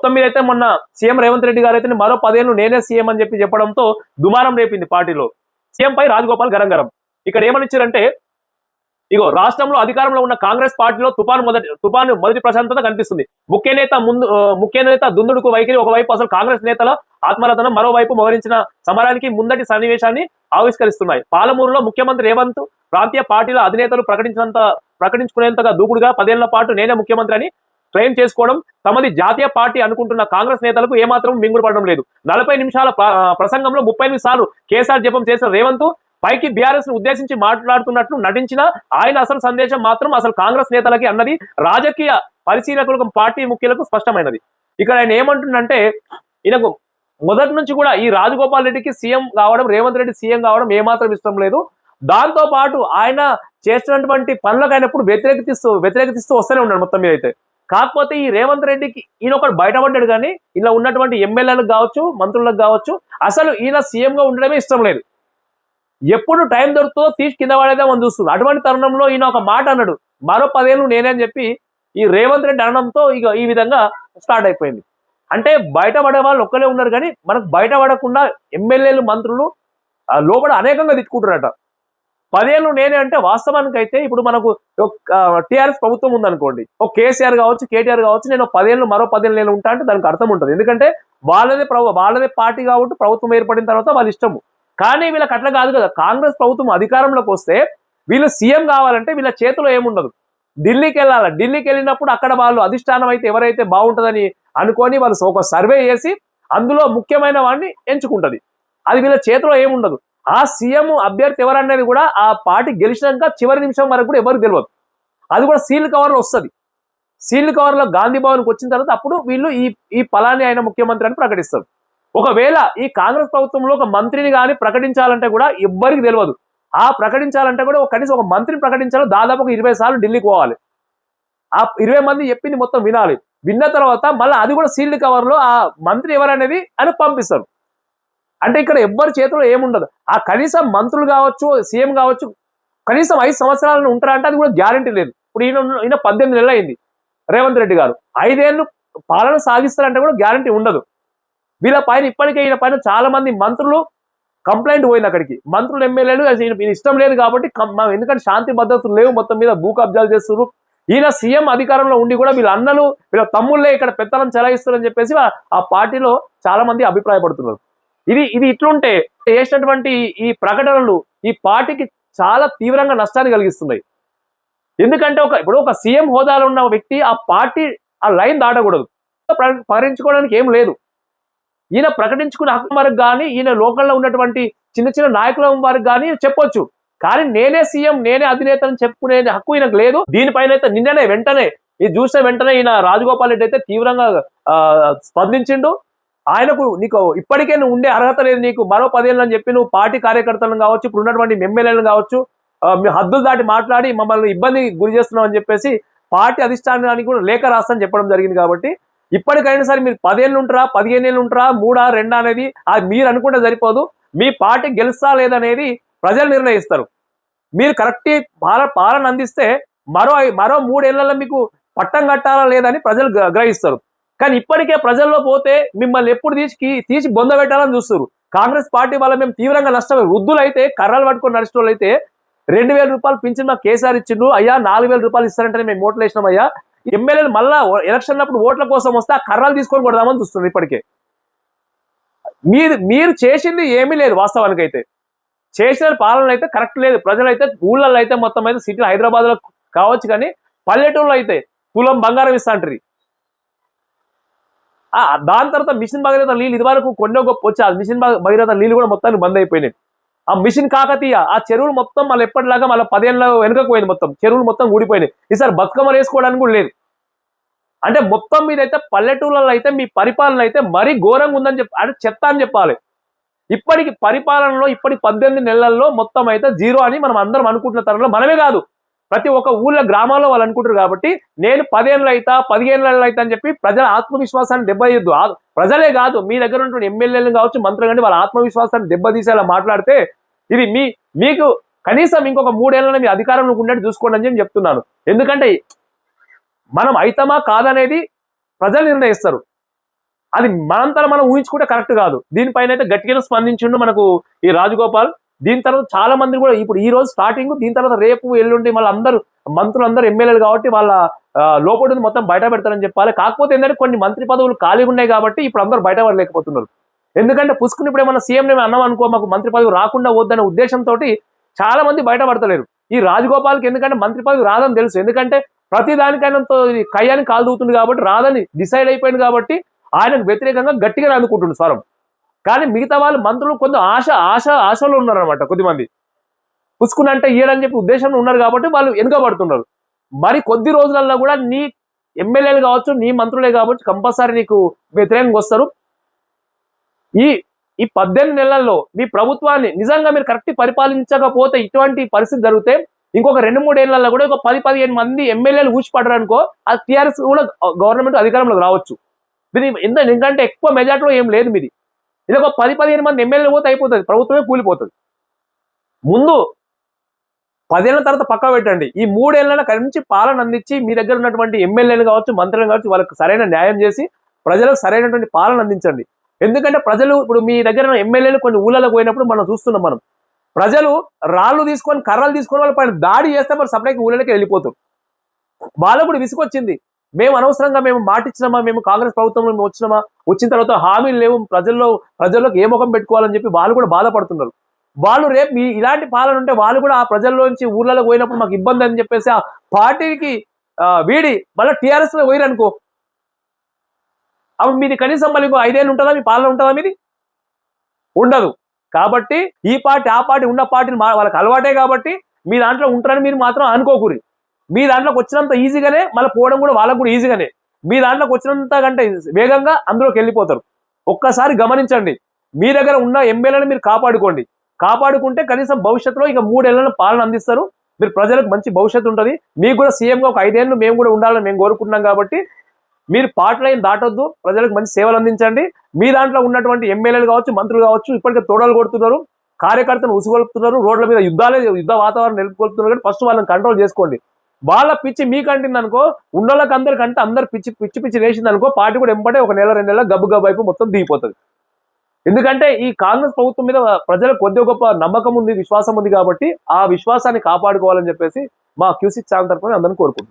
మొత్తం మీద అయితే మొన్న సీఎం రేవంత్ రెడ్డి గారు అయితే మరో పదేళ్ళు నేనే సీఎం అని చెప్పి చెప్పడంతో దుమారం రేపింది పార్టీలో. సీఎం పై రాజగోపాల్ గరం గరం. ఇక్కడ ఏమనిచ్చారంటే ఇగో రాష్ట్రంలో అధికారంలో ఉన్న కాంగ్రెస్ పార్టీలో తుఫాను మొదటి తుఫాను మొదటి ప్రశాంతత కనిపిస్తుంది. ముఖ్య నేత ముందు ముఖ్య నేత దుందుడుకు వైఖరి ఒకవైపు అసలు కాంగ్రెస్ నేతల ఆత్మరథనం మరోవైపు మోహరించిన సమరానికి ముందటి సన్నివేశాన్ని ఆవిష్కరిస్తున్నాయి. పాలమూరులో ముఖ్యమంత్రి రేవంత్ ప్రాంతీయ పార్టీల అధినేతలు ప్రకటించినంత ప్రకటించుకునేంతగా దూకుడుగా పదేళ్ళ పాటు నేనే ముఖ్యమంత్రి అని క్లెయిమ్ చేసుకోవడం తమది జాతీయ పార్టీ అనుకుంటున్న కాంగ్రెస్ నేతలకు ఏమాత్రం మింగుడు పడడం లేదు. నలభై నిమిషాల ప్రసంగంలో ముప్పై సార్లు కేసీఆర్ జపం చేసిన రేవంత్ పైకి బీఆర్ఎస్ను ఉద్దేశించి మాట్లాడుతున్నట్లు నటించిన ఆయన అసలు సందేశం మాత్రం అసలు కాంగ్రెస్ నేతలకి అన్నది రాజకీయ పరిశీలకులకు పార్టీ ముఖ్యులకు స్పష్టమైనది. ఇక్కడ ఆయన ఏమంటుండంటే ఈయనకు మొదటి నుంచి కూడా ఈ రాజగోపాల్ రెడ్డికి సీఎం కావడం రేవంత్ రెడ్డి సీఎం కావడం ఏమాత్రం ఇష్టం లేదు. దాంతో పాటు ఆయన చేసినటువంటి పనులకు అయినప్పుడు వ్యతిరేకిస్తూ వ్యతిరేకిస్తూ వస్తూనే ఉన్నాడు మొత్తం మీద అయితే. కాకపోతే ఈ రేవంత్ రెడ్డికి ఈయన ఒకటి బయటపడ్డాడు కానీ ఇలా ఉన్నటువంటి ఎమ్మెల్యేలకు కావచ్చు మంత్రులకు కావచ్చు అసలు ఈయన సీఎం గా ఉండడమే ఇష్టం లేదు. ఎప్పుడు టైం దొరుకుతుందో తీసి కింద పడేదామని చూస్తుంది అటువంటి తరుణంలో ఈయన ఒక మాట అన్నాడు. మరో పదేళ్ళు నేనే అని చెప్పి ఈ రేవంత్ రెడ్డి అనడంతో ఇక ఈ విధంగా స్టార్ట్ అయిపోయింది. అంటే బయటపడే వాళ్ళు ఒక్కలే ఉన్నారు కానీ మనకు బయటపడకుండా ఎమ్మెల్యేలు మంత్రులు లోపల అనేకంగా తిట్టుకుంటారట పదేళ్ళు నేనే అంటే వాస్తవానికి అయితే ఇప్పుడు మనకు టీఆర్ఎస్ ప్రభుత్వం ఉందనుకోండి. ఒక కేసీఆర్ కావచ్చు కేటీఆర్ కావచ్చు నేను పదేళ్ళు మరో పదేళ్ళు నేను ఉంటా అంటే దానికి అర్థం ఉంటుంది. ఎందుకంటే వాళ్ళదే ప్రభు వాళ్ళదే పార్టీ కాబట్టి ప్రభుత్వం ఏర్పడిన తర్వాత వాళ్ళ ఇష్టము. కానీ వీళ్ళకి అట్లా కాదు కదా. కాంగ్రెస్ ప్రభుత్వం అధికారంలోకి వస్తే వీళ్ళు సీఎం కావాలంటే వీళ్ళ చేతిలో ఏముండదు. ఢిల్లీకి వెళ్ళాలి? ఢిల్లీకి వెళ్ళినప్పుడు అక్కడ వాళ్ళు అధిష్టానం అయితే ఎవరైతే బాగుంటుందని అనుకొని వాళ్ళు ఒక సర్వే చేసి అందులో ముఖ్యమైన వాడిని ఎంచుకుంటుంది. అది వీళ్ళ చేతిలో ఏముండదు. ఆ సీఎం అభ్యర్థి ఎవరనేది కూడా ఆ పార్టీ గెలిచినాక చివరి నిమిషం వరకు కూడా ఎవరు తెలియదు అది కూడా సీల్ కవర్లో వస్తుంది. సీల్ కవర్లో గాంధీ భవన్కి వచ్చిన తర్వాత అప్పుడు వీళ్ళు ఈ ఈ ఫలాన్ని అయిన ముఖ్యమంత్రి అని ప్రకటిస్తారు. ఒకవేళ ఈ కాంగ్రెస్ ప్రభుత్వంలో ఒక మంత్రిని కానీ ప్రకటించాలంటే కూడా ఎవ్వరికి తెలియదు ఆ ప్రకటించాలంటే కూడా ఒక కనీసం ఒక మంత్రిని ప్రకటించాలో దాదాపు ఒక ఇరవై సార్లు ఢిల్లీకి పోవాలి. ఆ ఇరవై మంది చెప్పింది మొత్తం వినాలి. విన్న తర్వాత మళ్ళీ అది కూడా సీల్డ్ కవర్లో ఆ మంత్రి ఎవరనేది అని పంపిస్తారు. అంటే ఇక్కడ ఎవ్వరి చేతిలో ఏముండదు. ఆ కనీసం మంత్రులు కావచ్చు సీఎం కావచ్చు కనీసం ఐదు సంవత్సరాలను ఉంటారా అంటే అది కూడా గ్యారంటీ లేదు. ఇప్పుడు ఈయన ఈయన పద్దెనిమిది నెలలు అయింది. రేవంత్ రెడ్డి గారు. ఐదేళ్ళు పాలన సాగిస్తారంటే కూడా గ్యారంటీ ఉండదు. వీళ్ళ పైన ఇప్పటికే ఈయన పైన చాలా మంది మంత్రులు కంప్లైంట్ పోయింది అక్కడికి. మంత్రులు ఎమ్మెల్యేలు ఈయన- ఇష్టం లేదు కాబట్టి ఎందుకంటే శాంతి భద్రతలు లేవు మొత్తం మీద భూ కబ్జాలు చేస్తున్నారు ఈయన సీఎం అధికారంలో ఉండి కూడా వీళ్ళ అన్నలు వీళ్ళ తమ్ముళ్ళే ఇక్కడ పెత్తనం చెలాయిస్తారని చెప్పేసి ఆ పార్టీలో చాలా మంది అభిప్రాయపడుతున్నారు. ఇది ఇది ఇట్లుంటే చేసినటువంటి ఈ ప్రకటనలు ఈ పార్టీకి చాలా తీవ్రంగా నష్టాన్ని కలిగిస్తున్నాయి. ఎందుకంటే ఒక ఇప్పుడు ఒక సీఎం హోదాలో ఉన్న వ్యక్తి ఆ పార్టీ ఆ లైన్ దాటకూడదు. ప్రకటించుకోవడానికి ఏం లేదు. ఈయన ప్రకటించుకునే హక్కు వారికి కానీ ఈయన లోకల్లో ఉన్నటువంటి చిన్న చిన్న నాయకుల వారికి కానీ చెప్పొచ్చు. కానీ నేనే సీఎం నేనే అధినేతని చెప్పుకునే హక్కు ఈయనకు లేదు. దీనిపైన అయితే నిన్ననే వెంటనే ఇది చూసిన వెంటనే ఈయన రాజగోపాల్ రెడ్డి అయితే తీవ్రంగా ఆ, స్పందించిండు. ఆయనకు నీకు ఇప్పటికే నువ్వు ఉండే అర్హత లేదు నీకు. మరో పదేళ్ళు అని చెప్పి నువ్వు పార్టీ కార్యకర్తలను కావచ్చు ఇప్పుడు ఉన్నటువంటి ఎమ్మెల్యేలను కావచ్చు మీ హద్దులు దాటి మాట్లాడి మమ్మల్ని ఇబ్బంది గురి చేస్తున్నావు అని చెప్పేసి పార్టీ అధిష్టానానికి కూడా లేఖ రాస్తాను చెప్పడం జరిగింది కాబట్టి ఇప్పటికైనా సరే మీరు పదేళ్ళు ఉంటారా పదిహేను ఏళ్ళు ఉంటారా మూడా రెండా అనేది అది మీరు అనుకుంటే సరిపోదు. మీ పార్టీ గెలుస్తా లేదనేది ప్రజలు నిర్ణయిస్తారు. మీరు కరెక్ట్ పాలన పాలన అందిస్తే మరో మరో మూడేళ్ళలో మీకు పట్టం కట్టాలా లేదని ప్రజలు గ్రహిస్తారు. కానీ ఇప్పటికే ప్రజల్లో పోతే మిమ్మల్ని ఎప్పుడు తీసి తీసి బొంద పెట్టాలని చూస్తారు కాంగ్రెస్ పార్టీ వల్ల మేము తీవ్రంగా నష్టమే వృద్ధులు అయితే కర్రలు పట్టుకొని నడిచిన అయితే రెండు వేల రూపాయలు పింఛన్ మాకు కేసీఆర్ ఇచ్చిండు. అయ్యా నాలుగు వేల రూపాయలు ఇస్తారంటే మేము ఓట్లు వేసినాం అయ్యా. ఎమ్మెల్యేలు మళ్ళా ఎలక్షన్ అప్పుడు ఓట్ల కోసం వస్తే ఆ కర్రలు తీసుకొని కొడదామని చూస్తుంది ఇప్పటికే. మీరు మీరు చేసింది ఏమీ లేదు వాస్తవానికి అయితే చేసిన పాలన అయితే కరెక్ట్ లేదు. ప్రజలైతే ఊళ్ళల్లో అయితే మొత్తం అయితే సిటీ హైదరాబాద్లో కావచ్చు కానీ పల్లెటూరులో అయితే కులం బంగారం ఇస్తాంటారు దాని తర్వాత మిషన్ భగీరథ నీళ్ళు ఇదివరకు కొన్ని గొప్ప వచ్చి ఆ మిషన్ భగీరథ నీళ్ళు కూడా మొత్తానికి బంద్ అయిపోయినాయి. ఆ మిషన్ కాకతీయ ఆ చెరువులు మొత్తం మళ్ళీ ఎప్పటిలాగా మళ్ళీ పదేళ్ళ వెనుకకు పోయింది మొత్తం. చెరువులు మొత్తం ఊడిపోయినాయి. ఈసారి బతుకమ్మ వేసుకోవడానికి కూడా లేదు. అంటే మొత్తం మీద అయితే పల్లెటూళ్ళలో అయితే మీ పరిపాలన అయితే మరీ ఘోరంగా ఉందని చెప్పి అంటే చెత్త అని చెప్పాలి. ఇప్పటికి పరిపాలనలో ఇప్పటి పద్దెనిమిది నెలల్లో మొత్తం అయితే జీరో అని మనం అందరం అనుకుంటున్న తరంలో మనమే కాదు. ప్రతి ఒక్క ఊళ్ళో గ్రామాల్లో వాళ్ళు అనుకుంటారు కాబట్టి నేను పదేళ్ళు అవుతా పదిహేనులలో అవుతా అని చెప్పి ప్రజల ఆత్మవిశ్వాసాన్ని దెబ్బతీయద్దు. ప్రజలే కాదు మీ దగ్గర ఉన్నటువంటి ఎమ్మెల్యేలు కావచ్చు మంత్రులు కానీ వాళ్ళ ఆత్మవిశ్వాసాన్ని దెబ్బతీసేలా మాట్లాడితే ఇది మీ మీకు కనీసం ఇంకొక మూడేళ్ళని మీ అధికారంలో ఉండేట్టు చూసుకోండి అని చెప్పి చెప్తున్నాను. ఎందుకంటే మనం అయితమా కాదనేది ప్రజలు నిర్ణయిస్తారు. అది మనంతా మనం ఊహించుకుంటే కరెక్ట్ కాదు. దీనిపైన అయితే గట్టిగా స్పందించిండు మనకు ఈ రాజగోపాల్. దీని తర్వాత చాలా మంది కూడా ఇప్పుడు ఈ రోజు స్టార్టింగ్ దీని తర్వాత రేపు ఎల్లుండి మళ్ళీ అందరూ మంత్రులు అందరూ ఎమ్మెల్యేలు కాబట్టి వాళ్ళ ఆ, మొత్తం బయట పెడతారని చెప్పాలి. కాకపోతే ఏంటంటే కొన్ని మంత్రి పదవులు ఖాళీగా ఉన్నాయి కాబట్టి ఇప్పుడు అందరూ బయట పడలేకపోతున్నారు. ఎందుకంటే పుష్కుని ఇప్పుడు ఏమన్నా సీఎం అన్నాం అనుకో మాకు మంత్రి పదవి రాకుండా వద్దనే ఉద్దేశంతో చాలా మంది బయట పడతలేరు. ఈ రాజగోపాల్కి ఎందుకంటే మంత్రి పదవి రాదని తెలుసు. ఎందుకంటే ప్రతి దానికైనా కయ్యాన్ని కాలు దూతుంది కాబట్టి రాదని డిసైడ్ అయిపోయింది కాబట్టి ఆయనకు వ్యతిరేకంగా గట్టిగా అందుకుంటుంది స్వరం. కానీ మిగతా వాళ్ళు మంత్రులు కొంత ఆశ ఆశ ఆశలో ఉన్నారనమాట కొద్దిమంది. పుచ్చుకుని అంటే ఇయ్యడని చెప్పి ఉద్దేశంలో ఉన్నారు కాబట్టి వాళ్ళు వెనుకబడుతున్నారు మరి కొద్ది రోజులలో కూడా నీ ఎమ్మెల్యేలు కావచ్చు నీ మంత్రులే కాబట్టి కంపల్సరీ నీకు వ్యతిరేకంగా వస్తారు. ఈ ఈ పద్దెనిమిది నెలల్లో మీ ప్రభుత్వాన్ని నిజంగా మీరు కరెక్ట్ పరిపాలించకపోతే ఇటువంటి పరిస్థితి జరిగితే ఇంకొక రెండు మూడు ఏళ్ళలో కూడా ఒక పది పదిహేను మంది ఎమ్మెల్యేలు ఊచిపడరు అనుకో అది టీఆర్ఎస్ కూడా గవర్నమెంట్ అధికారంలోకి రావచ్చు. ఇది ఎంత ఎందుకంటే ఎక్కువ మెజార్టీలో ఏం లేదు మీది. ఇది ఒక పది పదిహేను మంది ఎమ్మెల్యేలు పోతే అయిపోతుంది. ప్రభుత్వమే కూలిపోతుంది. ముందు పదేళ్ళ తర్వాత పక్క పెట్టండి. ఈ మూడేళ్ళ కలిసి పాలన అందించి మీ దగ్గర ఉన్నటువంటి ఎమ్మెల్యేలు కావచ్చు మంత్రులు కావచ్చు వాళ్ళకి సరైన న్యాయం చేసి ప్రజలకు సరైనటువంటి పాలన అందించండి. ఎందుకంటే ప్రజలు ఇప్పుడు మీ దగ్గర ఎమ్మెల్యేలు కొన్ని ఊళ్ళలోకి పోయినప్పుడు మనం చూస్తున్నాం మనం. ప్రజలు రాళ్ళు తీసుకొని కర్రలు తీసుకొని వాళ్ళ పైన దాడి చేస్తే మరి సపరేట్గా ఊళ్ళకి వెళ్ళిపోతారు. వాళ్ళు కూడా విసుకొచ్చింది మేము అనవసరంగా మేము మాటిచ్చినామా? మేము కాంగ్రెస్ ప్రభుత్వంలో మేము వచ్చినామా? వచ్చిన తర్వాత హామీలు లేవు ప్రజల్లో ప్రజల్లోకి ఏ ముఖం పెట్టుకోవాలని చెప్పి వాళ్ళు కూడా బాధపడుతున్నారు. వాళ్ళు రేపు మీ ఇలాంటి పాలన ఉంటే వాళ్ళు కూడా ఆ ప్రజల్లోంచి ఊర్లలో పోయినప్పుడు మాకు ఇబ్బంది అని చెప్పేసి ఆ పార్టీకి వీడి మళ్ళీ టీఆర్ఎస్లో పోయిరనుకో. అప్పుడు మీది కనీసం మళ్ళీ ఐదేళ్ళు ఉంటుందా? మీ పాలన ఉంటుందా మీది? ఉండదు. కాబట్టి ఈ పార్టీ ఆ పార్టీ ఉన్న పార్టీని వాళ్ళకి అలవాటే కాబట్టి మీ దాంట్లో ఉంటారని మీరు మాత్రం అనుకోకూరి. మీ దాంట్లోకి వచ్చినంత ఈజీగానే మళ్ళీ పోవడం కూడా వాళ్ళకు కూడా ఈజీగానే. మీ దాంట్లోకి వచ్చినంత కంటే వేగంగా అందులోకి వెళ్ళిపోతారు. ఒక్కసారి గమనించండి. మీ దగ్గర ఉన్న ఎమ్మెల్యేలను మీరు కాపాడుకోండి. కాపాడుకుంటే కనీసం భవిష్యత్తులో ఇక మూడేళ్ళను పాలన అందిస్తారు. మీరు ప్రజలకు మంచి భవిష్యత్తు ఉంటుంది. మీకు కూడా సీఎంగా ఒక ఐదేళ్ళు మేము కూడా ఉండాలని మేము కోరుకుంటున్నాం కాబట్టి మీరు పార్ట్ లైన్ దాటొద్దు. ప్రజలకు మంచి సేవలు అందించండి. మీ దాంట్లో ఉన్నటువంటి ఎమ్మెల్యేలు కావచ్చు మంత్రులు కావచ్చు ఇప్పటికే తోడలు కొడుతున్నారు. కార్యకర్తలు ఉసుగొలుపుతున్నారు. రోడ్ల మీద యుద్ధాలే యుద్ధ వాతావరణం నెలకొల్పుతున్నారు కానీ ఫస్ట్ వాళ్ళని కంట్రోల్ చేసుకోండి. వాళ్ళ పిచ్చి మీకు అంటింది అనుకో ఉన్నోళ్ళకి అందరికంటే అందరు పిచ్చి పిచ్చి పిచ్చి వేసింది అనుకో పార్టీ కూడా ఎంబటే ఒక నెల రెండు నెలల గబ్బు గబ్బు అయిపోయి మొత్తం దిగిపోతుంది. ఎందుకంటే ఈ కాంగ్రెస్ ప్రభుత్వం మీద ప్రజలకు కొద్ది గొప్ప నమ్మకం ఉంది విశ్వాసం ఉంది కాబట్టి ఆ విశ్వాసాన్ని కాపాడుకోవాలని చెప్పేసి మా క్యూసిక్ ఛానల్ తరఫున అందరిని కోరుకుంటాం